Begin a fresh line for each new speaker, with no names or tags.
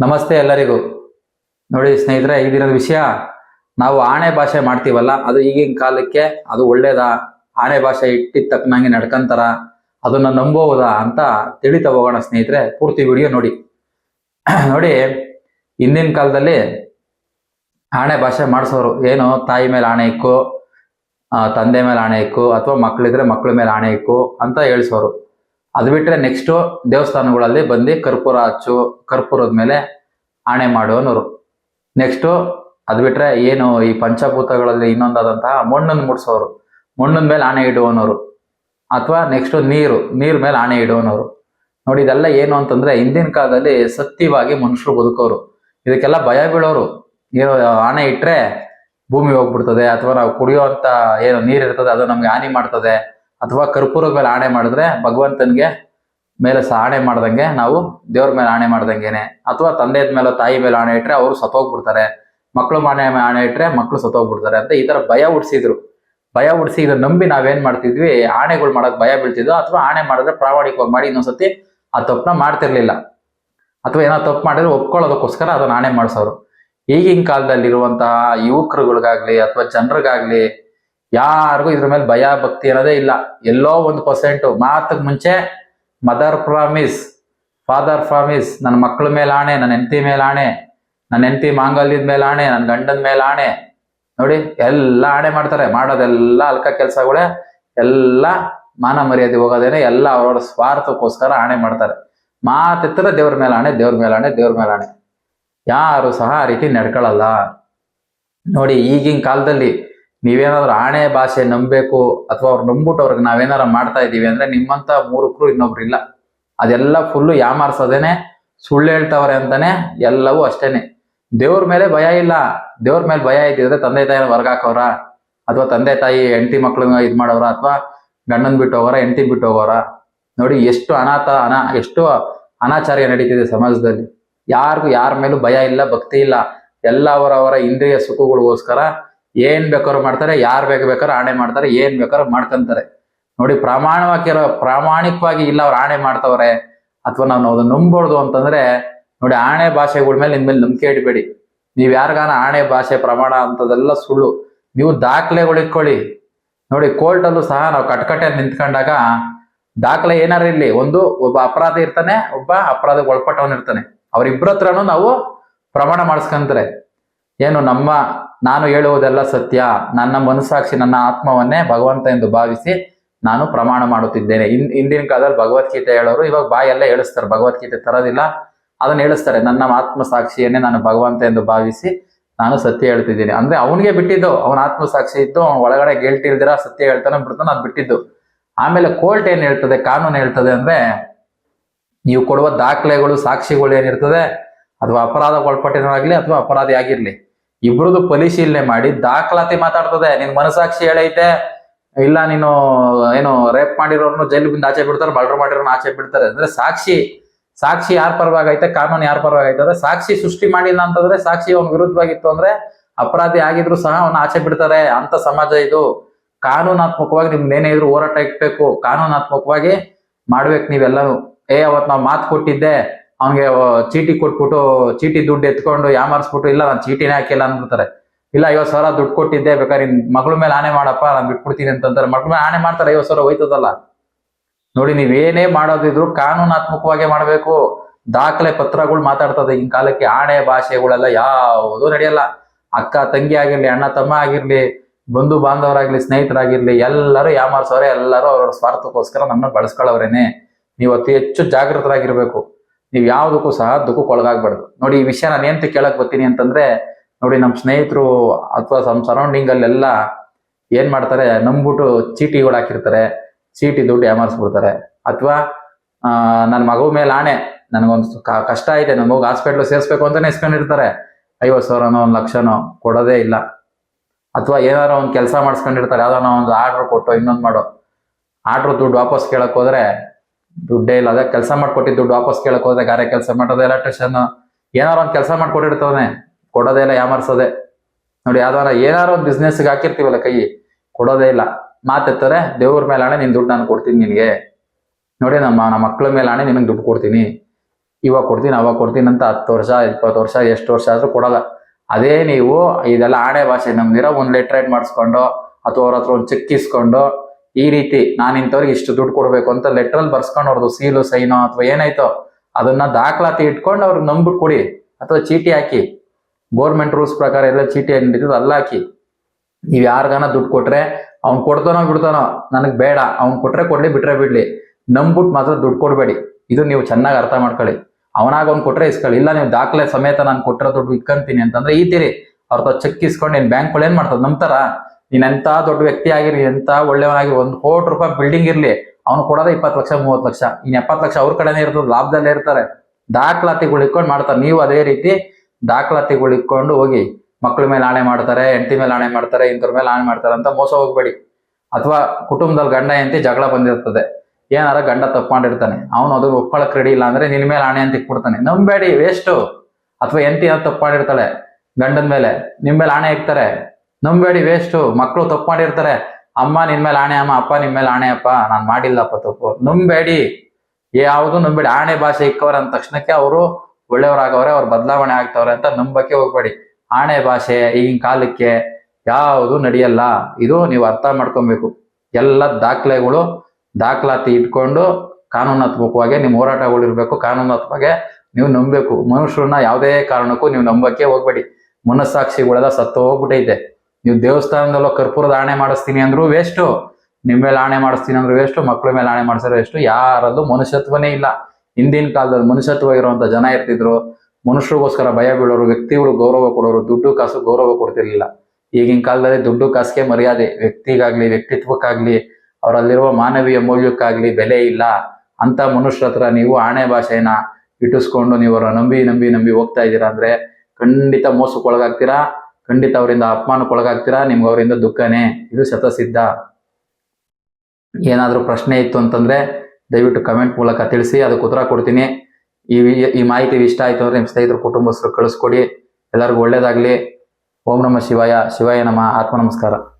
ನಮಸ್ತೆ ಎಲ್ಲರಿಗೂ. ನೋಡಿ ಸ್ನೇಹಿತರೆ ಈಗಿರೋ ವಿಷಯ, ನಾವು ಆಣೆ ಭಾಷೆ ಮಾಡ್ತೀವಲ್ಲ, ಅದು ಈಗಿನ ಕಾಲಕ್ಕೆ ಅದು ಒಳ್ಳೇದಾ? ಆಣೆ ಭಾಷೆ ಇಟ್ಟಿದ ತಕ್ಕನಂಗೆ ನಡ್ಕಂತಾರ? ಅದನ್ನ ನಂಬೋದಾ ಅಂತ ತಿಳಿತ ಹೋಗೋಣ ಸ್ನೇಹಿತರೆ, ಪೂರ್ತಿ ವಿಡಿಯೋ ನೋಡಿ. ನೋಡಿ, ಹಿಂದಿನ ಕಾಲದಲ್ಲಿ ಆಣೆ ಭಾಷೆ ಮಾಡಿಸೋರು, ಏನು, ತಾಯಿ ಮೇಲೆ ಆಣೆ ಇಕ್ಕು ತಂದೆ ಮೇಲೆ ಆಣೆ ಇಕ್ಕು, ಅಥವಾ ಮಕ್ಕಳಿದ್ರೆ ಮಕ್ಕಳ ಮೇಲೆ ಆಣೆ ಇಕ್ಕು ಅಂತ ಹೇಳಿಸೋರು. ಅದು ಬಿಟ್ರೆ ನೆಕ್ಸ್ಟು ದೇವಸ್ಥಾನಗಳಲ್ಲಿ ಬಂದು ಕರ್ಪೂರ ಹಚ್ಚು, ಕರ್ಪೂರದ ಮೇಲೆ ಆಣೆ ಮಾಡು ನೆಕ್ಸ್ಟ್ ಅದು ಬಿಟ್ರೆ ಏನು ಈ ಪಂಚಭೂತಗಳಲ್ಲಿ ಇನ್ನೊಂದಾದಂತಹ ಮಣ್ಣನ್ನು ಮುಡಿಸೋರು. ಮಣ್ಣಿನ ಮೇಲೆ ಆಣೆ ಇಡುವನವರು. ಅಥವಾ ನೆಕ್ಸ್ಟು ನೀರು, ನೀರ್ ಮೇಲೆ ಆಣೆ ಇಡುವನವರು. ನೋಡಿ, ಇದೆಲ್ಲ ಏನು ಅಂತಂದ್ರೆ ಹಿಂದಿನ ಕಾಲದಲ್ಲಿ ಸತ್ಯವಾಗಿ ಮನುಷ್ಯರು ಬದುಕೋರು. ಇದಕ್ಕೆಲ್ಲ ಭಯ ಬೀಳೋರು. ಏನು ಆಣೆ ಇಟ್ರೆ ಭೂಮಿ ಹೋಗ್ಬಿಡ್ತದೆ, ಅಥವಾ ನಾವು ಕುಡಿಯುವಂತ ಏನು ನೀರ್ ಇರ್ತದೆ, ಅದು ನಮ್ಗೆ ಹಾನಿ ಮಾಡ್ತದೆ. ಅಥವಾ ಕರ್ಪೂರದ ಮೇಲೆ ಆಣೆ ಮಾಡಿದ್ರೆ ಭಗವಂತನಿಗೆ ಮೇಲೆ ಸಹ ಆಣೆ ಮಾಡ್ದಂಗೆ ನಾವು ದೇವ್ರ ಮೇಲೆ ಆಣೆ ಮಾಡ್ದಂಗೆನೆ. ಅಥವಾ ತಂದೆ ಮೇಲೆ ತಾಯಿ ಮೇಲೆ ಆಣೆ ಇಟ್ರೆ ಅವರು ಸತ್ತೋಗ್ಬಿಡ್ತಾರೆ. ಮಕ್ಕಳು ಮನೆ ಆಣೆ ಇಟ್ರೆ ಮಕ್ಕಳು ಸತ್ತೋಗ್ಬಿಡ್ತಾರೆ ಅಂತ ಈ ತರ ಭಯ ಹುಡ್ಸಿದ್ರು ಭಯ ಹುಡ್ಸಿ ಇದನ್ನ ನಂಬಿ ನಾವೇನ್ ಮಾಡ್ತಿದ್ವಿ? ಆಣೆಗಳು ಮಾಡಕ್ ಭಯ ಬೀಳ್ತಿದ್ವು ಅಥವಾ ಆಣೆ ಮಾಡಿದ್ರೆ ಪ್ರಾವಾಣಿಕವಾಗಿ ಮಾಡಿ ಇನ್ನೊಂದ್ಸತಿ ಆ ತಪ್ಪನ್ನ ಮಾಡ್ತಿರ್ಲಿಲ್ಲ. ಅಥವಾ ಏನೋ ತಪ್ಪು ಮಾಡಿದ್ರೆ ಒಪ್ಕೊಳ್ಳೋದಕ್ಕೋಸ್ಕರ ಅದನ್ನ ಆಣೆ ಮಾಡಿಸೋರು. ಈಗಿನ ಕಾಲದಲ್ಲಿರುವಂತಹ ಯುವಕರುಗಳಿಗಾಗ್ಲಿ ಅಥವಾ ಜನರಿಗಾಗ್ಲಿ ಯಾರಿಗೂ ಇದ್ರ ಮೇಲೆ ಭಯ, ಭಕ್ತಿ ಅನ್ನೋದೇ ಇಲ್ಲ. ಎಲ್ಲೋ ಒಂದು ಪರ್ಸೆಂಟ್ ಮಾತಕ್ಕೆ ಮುಂಚೆ ಮದರ್ ಪ್ರಾಮಿಸ್ ಫಾದರ್ ಪ್ರಾಮಿಸ್ ನನ್ನ ಮಕ್ಕಳ ಮೇಲೆ ಆಣೆ, ನನ್ನ ಹೆಂಡತಿ ಮೇಲೆ ಆಣೆ, ನನ್ನ ಹೆಂಡತಿ ಮಾಂಗಲ್ಯದ ಮೇಲೆ ಆಣೆ, ನನ್ನ ಗಂಡನ ಮೇಲೆ ಆಣೆ. ನೋಡಿ, ಎಲ್ಲ ಆಣೆ ಮಾಡ್ತಾರೆ. ಮಾಡೋದೆಲ್ಲ ಅಲ್ಕ ಕೆಲಸಗಳೇ, ಎಲ್ಲ ಮಾನ ಮರ್ಯಾದೆ ಹೋಗೋದೇನೆ ಎಲ್ಲ ಅವರವರ ಸ್ವಾರ್ಥಕ್ಕೋಸ್ಕರ ಆಣೆ ಮಾಡ್ತಾರೆ. ಮಾತೆತ್ತರ ದೇವ್ರ ಮೇಲೆ ಆಣೆ, ದೇವ್ರ ಮೇಲೆ ಆಣೆ, ದೇವ್ರ ಮೇಲೆ ಆಣೆ. ಯಾರು ಸಹ ಆ ರೀತಿ ನಡ್ಕೊಳ್ಳಲ್ಲ ನೋಡಿ, ಈಗಿನ ಕಾಲದಲ್ಲಿ ನೀವೇನಾದ್ರೂ ಆಣೆ ಭಾಷೆ ನಂಬಬೇಕು ಅಥವಾ ಅವ್ರು ನಂಬಿಟ್ಟು ಅವ್ರಿಗೆ ನಾವೇನಾರ ಮಾಡ್ತಾ ಇದೀವಿ ಅಂದ್ರೆ ನಿಮ್ಮಂತ ಮೂರುಕ್ರು ಇನ್ನೊಬ್ರು ಇಲ್ಲ ಅದೆಲ್ಲ ಫುಲ್ಲು ಯಾಮಾರ್ಸೋದೇನೆ, ಸುಳ್ಳು ಹೇಳ್ತಾವ್ರೆ ಅಂತಾನೆ ಎಲ್ಲವೂ ಅಷ್ಟೇನೆ. ದೇವ್ರ ಮೇಲೆ ಭಯ ಇಲ್ಲ. ದೇವ್ರ ಮೇಲೆ ಭಯ ಇದ್ದಿದ್ರೆ ತಂದೆ ತಾಯಿನ ಹೊರ್ಗಾಕವ್ರ ಅಥವಾ ತಂದೆ ತಾಯಿ ಹೆಂಡತಿ ಮಕ್ಳನ್ನ ಇದ್ ಮಾಡೋರ? ಅಥವಾ ಗಂಡನ್ ಬಿಟ್ಟು ಹೋಗೋರ? ಹೆಂಡತಿ ಬಿಟ್ಟು ಹೋಗೋರ? ನೋಡಿ ಎಷ್ಟು ಅನಾಥ, ಅನಾ, ಎಷ್ಟು ಅನಾಚಾರ್ಯ ನಡೀತಿದೆ ಸಮಾಜದಲ್ಲಿ. ಯಾರಿಗೂ ಯಾರ ಮೇಲೂ ಭಯ ಇಲ್ಲ, ಭಕ್ತಿ ಇಲ್ಲ. ಎಲ್ಲ ಅವರವರ ಇಂದ್ರಿಯ ಸುಖಗಳಿಗೋಸ್ಕರ ಏನ್ ಬೇಕಾದ್ರೂ ಮಾಡ್ತಾರೆ, ಯಾರ್ ಬೇಕು ಬೇಕಾದ್ರೂ ಆಣೆ ಮಾಡ್ತಾರೆ, ಏನ್ ಬೇಕಾದ್ರೂ ಮಾಡ್ಕೊಂತಾರೆ. ನೋಡಿ ಪ್ರಾಮಾಣಿಕವಾಗಿರೋ ಪ್ರಾಮಾಣಿಕವಾಗಿ ಇಲ್ಲ ಅವ್ರು ಆಣೆ ಮಾಡ್ತವ್ರೆ, ಅಥವಾ ನಾವು ಅದನ್ನ ನುಂಬಾರ್ದು ಅಂತಂದ್ರೆ, ನೋಡಿ, ಆಣೆ ಭಾಷೆಗಳ ಮೇಲೆ ಇನ್ಮೇಲೆ ನಂಬಿಕೆ ಇಡಬೇಡಿ. ನೀವ್ ಯಾರಿಗಾನ ಆಣೆ ಭಾಷೆ ಪ್ರಮಾಣ ಅಂತದೆಲ್ಲ ಸುಳ್ಳು. ನೀವು ದಾಖಲೆಗಳು ಇಟ್ಕೊಳ್ಳಿ. ನೋಡಿ, ಕೋರ್ಟಲ್ಲೂ ಸಹ ನಾವು ಕಟ್ಕಟ್ಟೆ ನಿಂತ್ಕೊಂಡಾಗ, ದಾಖಲೆ ಏನಾರ ಇರ್ಲಿ. ಒಂದು, ಒಬ್ಬ ಅಪರಾಧಿ ಇರ್ತಾನೆ, ಒಬ್ಬ ಅಪರಾಧಕ್ಕೆ ಒಳಪಟ್ಟವನ್ ಇರ್ತಾನೆ. ಅವ್ರಿಬ್ರ ಹತ್ರನೂ ನಾವು ಪ್ರಮಾಣ ಮಾಡಿಸ್ಕೊಂತಾರೆ. ಏನು, ನಮ್ಮ ನಾನು ಹೇಳುವುದೆಲ್ಲ ಸತ್ಯ. ನನ್ನ ಮನಸ್ಸಾಕ್ಷಿ, ನನ್ನ ಆತ್ಮವನ್ನೇ ಭಗವಂತ ಎಂದು ಭಾವಿಸಿ ನಾನು ಪ್ರಮಾಣ ಮಾಡುತ್ತಿದ್ದೇನೆ. ಇನ್ ಹಿಂದಿನ ಕಾಲದಲ್ಲಿ ಭಗವದ್ಗೀತೆ ಹೇಳೋರು ಇವಾಗ ಬಾಯೆಲ್ಲ ಹೇಳಿಸ್ತಾರೆ. ಭಗವದ್ಗೀತೆ ತರೋದಿಲ್ಲ. ಅದನ್ನ ಹೇಳಿಸ್ತಾರೆ. ನನ್ನ ಆತ್ಮ ಸಾಕ್ಷಿಯನ್ನೇ ನಾನು ಭಗವಂತ ಎಂದು ಭಾವಿಸಿ ನಾನು ಸತ್ಯ ಹೇಳ್ತಿದ್ದೀನಿ. ಅಂದ್ರೆ ಅವನಿಗೆ ಬಿಟ್ಟಿದ್ದು. ಅವನ ಆತ್ಮ ಸಾಕ್ಷಿ ಇದ್ದು, ಅವನ ಒಳಗಡೆ ಗೆಲ್ಟ್ ಸತ್ಯ ಹೇಳ್ತಾನೆ ಬಿಡ್ತಾನೆ ಅದು ಬಿಟ್ಟಿದ್ದು. ಆಮೇಲೆ ಕೋರ್ಟ್ ಏನ್ ಹೇಳ್ತದೆ? ಕಾನೂನು ಹೇಳ್ತದೆ ಅಂದ್ರೆ ನೀವು ಕೊಡುವ ದಾಖಲೆಗಳು, ಸಾಕ್ಷಿಗಳು ಏನಿರ್ತದೆ ಅಥವಾ ಅಪರಾಧ ಒಳಪಟ್ಟಿರೋನಾಗ್ಲಿ ಅಥವಾ ಅಪರಾಧಿ ಆಗಿರ್ಲಿ ಇಬ್ರದ್ದು ಪರಿಶೀಲನೆ ಮಾಡಿ ದಾಖಲಾತಿ ಮಾತಾಡ್ತದೆ. ನಿನ್ ಮನಸಾಕ್ಷಿ ಹೇಳೈತೆ. ಇಲ್ಲ ನೀನು ಏನು ರೇಪ್ ಮಾಡಿರೋರ್ನು ಜೈಲು ಬಿಂದ ಆಚೆ ಬಿಡ್ತಾರೆ ಮರ್ಡರ್ ಮಾಡಿರೋನು ಆಚೆ ಬಿಡ್ತಾರೆ. ಅಂದ್ರೆ ಸಾಕ್ಷಿ ಸಾಕ್ಷಿ ಯಾರ ಪರವಾಗಿ ಐತೆ ಕಾನೂನು ಯಾರ ಪರವಾಗಿ ಐತೆ ಅಂದ್ರೆ ಸಾಕ್ಷಿ ಸೃಷ್ಟಿ ಮಾಡಿಲ್ಲ ಅಂತಂದ್ರೆ ಸಾಕ್ಷಿ ಅವ್ನ ವಿರುದ್ಧವಾಗಿತ್ತು ಅಂದ್ರೆ ಅಪರಾಧಿ ಆಗಿದ್ರು ಸಹ ಅವನ ಆಚೆ ಬಿಡ್ತಾರೆ. ಅಂತ ಸಮಾಜ ಇದು. ಕಾನೂನಾತ್ಮಕವಾಗಿ ನಿಮ್ದು ಏನೇ ಇದ್ರು ಹೋರಾಟ ಇಟ್ಬೇಕು. ಕಾನೂನಾತ್ಮಕವಾಗಿ ಮಾಡ್ಬೇಕು ನೀವೆಲ್ಲನೂ ಏ, ಅವತ್ ನಾವ್ ಮಾತು ಕೊಟ್ಟಿದ್ದೆ. ಅವ್ನಿಗೆ ಚೀಟಿ ಕೊಟ್ಬಿಟ್ಟು, ಚೀಟಿ ದುಡ್ಡು ಎತ್ಕೊಂಡು ಯಾಮಾರಿಸ್ಬಿಟ್ಟು ಇಲ್ಲ, ನಾನು ಚೀಟಿನೇ ಹಾಕಿಲ್ಲ ಅಂದ್ಬಿಡ್ತಾರೆ. ಇಲ್ಲ, ಐವತ್ತು ಸಾವಿರ ದುಡ್ಡು ಕೊಟ್ಟಿದ್ದೆ, ಬೇಕಾದ್ರೆ ಮಗಳ ಮೇಲೆ ಆನೆ ಮಾಡಪ್ಪ, ನಾನು ಬಿಟ್ಬಿಡ್ತೀನಿ ಅಂತಂತಾರೆ. ಮಗಳ ಮೇಲೆ ಆಣೆ ಮಾಡ್ತಾರೆ, ಐವತ್ತು ಸಾವಿರ ಹೋಯ್ತದಲ್ಲ. ನೋಡಿ, ನೀವೇನೇ ಮಾಡೋದಿದ್ರು ಕಾನೂನಾತ್ಮಕವಾಗಿ ಮಾಡಬೇಕು. ದಾಖಲೆ ಪತ್ರಗಳು ಮಾತಾಡ್ತದೆ ಈಗಿನ ಕಾಲಕ್ಕೆ, ಆಣೆ ಭಾಷೆಗಳೆಲ್ಲ ಯಾವುದೂ ನಡೆಯಲ್ಲ. ಅಕ್ಕ ತಂಗಿ ಆಗಿರ್ಲಿ, ಅಣ್ಣ ತಮ್ಮ ಆಗಿರ್ಲಿ, ಬಂಧು ಬಾಂಧವರಾಗ್ಲಿ, ಸ್ನೇಹಿತರಾಗಿರ್ಲಿ, ಎಲ್ಲರೂ ಯಾಮಾರ್ಸೋರೆ ಎಲ್ಲರೂ ಅವರ ಸ್ವಾರ್ಥಕ್ಕೋಸ್ಕರ ನಮ್ಮನ್ನ ಬಳಸ್ಕೊಳ್ಳೋರೇನೆ. ನೀವು ಅತಿ ಹೆಚ್ಚು ಜಾಗೃತರಾಗಿರ್ಬೇಕು ನೀವು ಯಾವುದಕ್ಕೂ ಸಹ ದುಃಖಕ್ಕೆ ಒಳಗಾಗ್ಬಾರ್ದು. ನೋಡಿ, ಈ ವಿಷಯ ನಾನು ಏನ್ ಕೇಳಕ್ ಬರ್ತೀನಿ ಅಂತಂದ್ರೆ, ನೋಡಿ ನಮ್ಮ ಸ್ನೇಹಿತರು ಅಥವಾ ನಮ್ಮ ಸರೌಂಡಿಂಗ್ ಅಲ್ಲೆಲ್ಲ ಏನ್ ಮಾಡ್ತಾರೆ, ನಂಬ್ಬಿಟ್ಟು ಚೀಟಿಗಳು ಹಾಕಿರ್ತಾರೆ, ಚೀಟಿ ದುಡ್ಡು ಯಾಮಾರಿಸ್ಬಿಡ್ತಾರೆ. ಅಥವಾ ನನ್ನ ಮಗು ಮೇಲೆ ಆಣೆ, ನನಗೊಂದು ಕಷ್ಟ ಇದೆ ನನ್ನ ಮಗು ಹಾಸ್ಪಿಟ್ಲ್ ಸೇರಿಸ್ಬೇಕು ಅಂತಾನೆ ಇಸ್ಕೊಂಡಿರ್ತಾರೆ. ಐವತ್ತು ಸಾವಿರನೋ, ಒಂದು ಲಕ್ಷನೋ ಕೊಡೋದೇ ಇಲ್ಲ. ಅಥವಾ ಏನಾರ ಒಂದು ಕೆಲಸ ಮಾಡಿಸ್ಕೊಂಡಿರ್ತಾರೆ, ಯಾವ್ದಾನ ಒಂದು ಆರ್ಡರ್ ಕೊಟ್ಟು ಇನ್ನೊಂದು ಮಾಡೋ. ಆರ್ಡರ್ ದುಡ್ಡು ವಾಪಸ್ ಕೇಳಕ್ ಹೋದ್ರೆ ದುಡ್ಡೇ ಇಲ್ಲ. ಅದೇ ಕೆಲಸ ಮಾಡ್ಕೊಟ್ಟಿದ್ದು ದುಡ್ಡು ವಾಪಸ್ ಕೇಳಕ್ ಹೋದ್ರೆ ಗಾರೆ ಕೆಲಸ ಮಾಡೋದು ಎಲೆಕ್ಟ್ರಿಷಿಯನ್ ಏನಾರ ಒಂದು ಕೆಲಸ ಮಾಡ್ಕೊಟ್ಟಿರ್ತಾವನೆ. ಕೊಡೋದೇ ಇಲ್ಲ, ಯಾಮರ್ಸೋದೆ. ನೋಡಿ ಯಾವ್ದಾರ ಏನಾರ ಒಂದು ಬಿಸ್ನೆಸ್ಗೆ ಹಾಕಿರ್ತೀವಲ್ಲ ಕೈ. ಕೊಡೋದೇ ಇಲ್ಲ. ಮಾತೆತ್ತಾರೆ, ದೇವ್ರ ಮೇಲೆ ಆಣೆ ನಿನ್ ದುಡ್ಡು ನಾನು ಕೊಡ್ತೀನಿ ನಿನಗೆ. ನೋಡಿ, ನಮ್ಮ ನಮ್ಮ ಮಕ್ಳ ಮೇಲೆ ನಿನಗೆ ದುಡ್ಡು ಕೊಡ್ತೀನಿ. ಇವಾಗ ಕೊಡ್ತೀನಿ, ಅವಾಗ ಕೊಡ್ತೀನಿ ಅಂತ ಹತ್ತು ವರ್ಷ, ಇಪ್ಪತ್ತು ವರ್ಷ, ಎಷ್ಟು ವರ್ಷ ಆದ್ರೂ ಕೊಡಲ್ಲ. ಅದೇ ನೀವು ಇದೆಲ್ಲ ಆಣೆ ಭಾಷೆ, ನಮ್ದಿರೋ ಒಂದು ಲೆಟ್ರೇಟ್ ಮಾಡಿಸ್ಕೊಂಡು, ಅಥವಾ ಅವ್ರ ಹತ್ರ ಒಂದು ಚೆಕ್ ಇಸ್ಕೊಂಡು ಈ ರೀತಿ ನಾನು ಇಂಥವ್ರಿಗೆ ಇಷ್ಟು ದುಡ್ಡು ಕೊಡಬೇಕು ಅಂತ ಲೆಟ್ರಲ್ಲಿ ಬರ್ಸ್ಕೊಂಡು ಅವ್ರದ್ದು ಸೀಲು ಸೈನೋ ಅಥವಾ ಏನಾಯ್ತೋ ಅದನ್ನ ದಾಖಲಾತಿ ಇಟ್ಕೊಂಡು ಅವ್ರಿಗೆ ನಂಬಿಟ್ಟು ಕೊಡಿ ಅಥವಾ ಚೀಟಿ ಹಾಕಿ. ಗೋರ್ಮೆಂಟ್ ರೂಲ್ಸ್ ಪ್ರಕಾರ ಎಲ್ಲ ಚೀಟಿ ಏನಿದ್ರು ಅಲ್ಲ ಹಾಕಿ. ನೀವ್ ಯಾರಿಗಾನ ದುಡ್ಡು ಕೊಟ್ರೆ ಅವ್ನ್ ಕೊಡ್ತಾನೋ ಬಿಡ್ತಾನೋ ನನಗೆ ಬೇಡ, ಅವ್ನ್ ಕೊಟ್ರೆ ಕೊಡ್ಲಿ ಬಿಟ್ರೆ ಬಿಡ್ಲಿ. ನಂಬಿಟ್ಟು ಮಾತ್ರ ದುಡ್ಡು ಕೊಡಬೇಡಿ. ಇದು ನೀವು ಚೆನ್ನಾಗಿ ಅರ್ಥ ಮಾಡ್ಕೊಳ್ಳಿ. ಅವನಾಗ ಅವ್ನ್ ಕೊಟ್ರೆ ಇಸ್ಕೊಳ್ಳಿ. ಇಲ್ಲ ನೀವು ದಾಖಲೆ ಸಮೇತ ನಾನು ಕೊಟ್ಟಿರೋ ದುಡ್ಡು ಇಕ್ಕಂತೀನಿ ಅಂತಂದ್ರೆ ಈ ತೀರಿ ಅವ್ರ ಚೆಕ್ ಇಸ್ಕೊಂಡು ಏನು ಬ್ಯಾಂಕ್ಗಳು ಏನ್ ಮಾಡ್ತದ ನಂಬ್ತಾರ? ನೀನ್ ಎಂತ ದೊಡ್ಡ ವ್ಯಕ್ತಿ ಆಗಿರ್ಲಿ ಎಂತ ಒಳ್ಳೆಯವನಾಗಿ ಒಂದ್ ಕೋಟಿ ರೂಪಾಯಿ ಬಿಲ್ಡಿಂಗ್ ಇರ್ಲಿ, ಅವ್ನು ಕೊಡೋದೇ ಇಪ್ಪತ್ತು ಲಕ್ಷ, ಮೂವತ್ತು ಲಕ್ಷ. ಇನ್ ಎಪ್ಪತ್ತು ಲಕ್ಷ ಅವ್ರ ಕಡೆನೇ ಇರ್ತದೆ, ಲಾಭದಲ್ಲೇ ಇರ್ತಾರೆ. ದಾಖಲಾತಿಗಳು ಇಟ್ಕೊಂಡು ಮಾಡ್ತಾರೆ. ನೀವು ಅದೇ ರೀತಿ ದಾಖಲಾತಿಗಳು ಇಟ್ಕೊಂಡು ಹೋಗಿ, ಮಕ್ಳ ಮೇಲೆ ಆಣೆ ಮಾಡ್ತಾರೆ, ಹೆಂಡತಿ ಮೇಲೆ ಆಣೆ ಮಾಡ್ತಾರೆ, ಇಂಥವ್ರ ಮೇಲೆ ಆಣೆ ಮಾಡ್ತಾರೆ ಅಂತ ಮೋಸ ಹೋಗ್ಬೇಡಿ. ಅಥವಾ ಕುಟುಂಬದಲ್ಲಿ ಗಂಡ ಎಂತಿ ಜಗಳ ಬಂದಿರ್ತದೆ. ಏನಾರ ಗಂಡ ತಪ್ಪು ಮಾಡಿರ್ತಾನೆ ಅವನು ಅದು ಒಪ್ಕೊಳಕ್ ರೆಡಿ ಇಲ್ಲ ಅಂದ್ರೆ ನಿನ್ ಮೇಲೆ ಆಣೆ ಅಂತ ಇಟ್ಬಿಡ್ತಾನೆ. ನಂಬೇಡಿ ವೇಸ್ಟ್ ಅಥವಾ ಎಂತಿ ಅಂತ ತಪ್ಪು ಮಾಡಿರ್ತಾಳೆ ಗಂಡನ ಮೇಲೆ, ನಿಮ್ ಮೇಲೆ ಆಣೆ ಇಕ್ತಾರೆ ನಂಬೇಡಿ ವೇಸ್ಟು ಮಕ್ಕಳು ತಪ್ಪು ಮಾಡಿರ್ತಾರೆ. ಅಮ್ಮ ನಿನ್ ಮೇಲೆ ಆಣೆ, ಅಮ್ಮ, ಅಪ್ಪ ನಿಮ್ ಮೇಲೆ ಆಣೆ, ಅಪ್ಪ. ನಾನು ಮಾಡಿಲ್ಲಪ್ಪ ತಪ್ಪು. ನಂಬೇಡಿ. ಯಾವುದು ನಂಬೇಡಿ. ಆಣೆ ಭಾಷೆ ಇಕ್ಕವ್ರೆ ಅಂದ ತಕ್ಷಣಕ್ಕೆ ಅವರು ಒಳ್ಳೆಯವರಾಗವ್ರೆ, ಅವ್ರು ಬದಲಾವಣೆ ಆಗ್ತವ್ರೆ ಅಂತ ನಂಬಕ್ಕೆ ಹೋಗ್ಬೇಡಿ. ಆಣೆ ಭಾಷೆ ಈಗಿನ ಕಾಲಕ್ಕೆ ಯಾವುದು ನಡೆಯಲ್ಲ. ಇದು ನೀವು ಅರ್ಥ ಮಾಡ್ಕೊಬೇಕು. ಎಲ್ಲ ದಾಖಲೆಗಳು ದಾಖಲಾತಿ ಇಟ್ಕೊಂಡು ಕಾನೂನಾತ್ಮಕವಾಗಿ ನಿಮ್ಮ ಹೋರಾಟಗಳು ಇರಬೇಕು. ಕಾನೂನಾತ್ಮಕವಾಗಿ ನೀವು ನಂಬಬೇಕು ಮನುಷ್ಯರನ್ನ ಯಾವುದೇ ಕಾರಣಕ್ಕೂ ನೀವು ನಂಬಕ್ಕೆ ಹೋಗ್ಬೇಡಿ. ಮನಸ್ಸಾಕ್ಷಿಗಳೆಲ್ಲ ಸತ್ತು ಹೋಗ್ಬಿಟ್ಟೈತೆ. ನೀವು ದೇವಸ್ಥಾನದಲ್ಲೋ ಕರ್ಪೂರದ ಆಣೆ ಮಾಡಿಸ್ತೀನಿ ಅಂದ್ರು ವೇಸ್ಟು ನಿಮ್ಮ ಮೇಲೆ ಆಣೆ ಮಾಡಿಸ್ತೀನಿ ಅಂದ್ರೆ ವೇಸ್ಟು ಮಕ್ಕಳ ಮೇಲೆ ಆಣೆ ಮಾಡಿಸಿದ್ರೆ ವೇಸ್ಟು ಯಾರಲ್ಲೂ ಮನುಷ್ಯತ್ವನೇ ಇಲ್ಲ. ಹಿಂದಿನ ಕಾಲದಲ್ಲಿ ಮನುಷ್ಯತ್ವ ಇರುವಂತ ಜನ ಇರ್ತಿದ್ರು. ಮನುಷ್ಯರಿಗೋಸ್ಕರ ಭಯ ಬೀಳೋರು, ವ್ಯಕ್ತಿಗಳು ಗೌರವ ಕೊಡೋರು, ದುಡ್ಡು ಕಾಸು ಗೌರವ ಕೊಡ್ತಿರ್ಲಿಲ್ಲ. ಈಗಿನ ಕಾಲದಲ್ಲಿ ದುಡ್ಡು ಕಾಸಿಗೆ ಮರ್ಯಾದೆ. ವ್ಯಕ್ತಿಗಾಗ್ಲಿ, ವ್ಯಕ್ತಿತ್ವಕ್ಕಾಗ್ಲಿ, ಅವರಲ್ಲಿರುವ ಮಾನವೀಯ ಮೌಲ್ಯಕ್ಕಾಗ್ಲಿ ಬೆಲೆ ಇಲ್ಲ. ಅಂತ ಮನುಷ್ಯರ ಹತ್ರ ನೀವು ಆಣೆ ಭಾಷೆನ ಇಟ್ಟಿಸ್ಕೊಂಡು ನೀವು ಅವರ ನಂಬಿ ನಂಬಿ ನಂಬಿ ಹೋಗ್ತಾ ಇದ್ದೀರಾ ಅಂದ್ರೆ ಖಂಡಿತ ಮೋಸಕ್ಕೊಳಗಾಗ್ತೀರಾ? ಖಂಡಿತ ಅವರಿಂದ ಅಪಮಾನಕ್ಕೊಳಗಾಗ್ತೀರಾ? ನಿಮ್ಗೆ ಅವರಿಂದ ದುಃಖನೇ. ಇದು ಶತಸಿದ್ಧ. ಏನಾದರೂ ಪ್ರಶ್ನೆ ಇತ್ತು ಅಂತಂದ್ರೆ ದಯವಿಟ್ಟು ಕಮೆಂಟ್ ಮೂಲಕ ತಿಳಿಸಿ, ಅದಕ್ಕೆ ಉತ್ತರ ಕೊಡ್ತೀನಿ. ಈ ಈ ಮಾಹಿತಿ ಇಷ್ಟ ಆಯ್ತು ಅಂದ್ರೆ ನಿಮ್ಮ ಸ್ನೇಹಿತರು ಕುಟುಂಬಸ್ಥರು ಕಳಿಸ್ಕೊಡಿ. ಎಲ್ಲರಿಗೂ ಒಳ್ಳೇದಾಗಲಿ. ಓಂ ನಮ ಶಿವಾಯ. ಶಿವಾಯ ನಮ. ಆತ್ಮ ನಮಸ್ಕಾರ.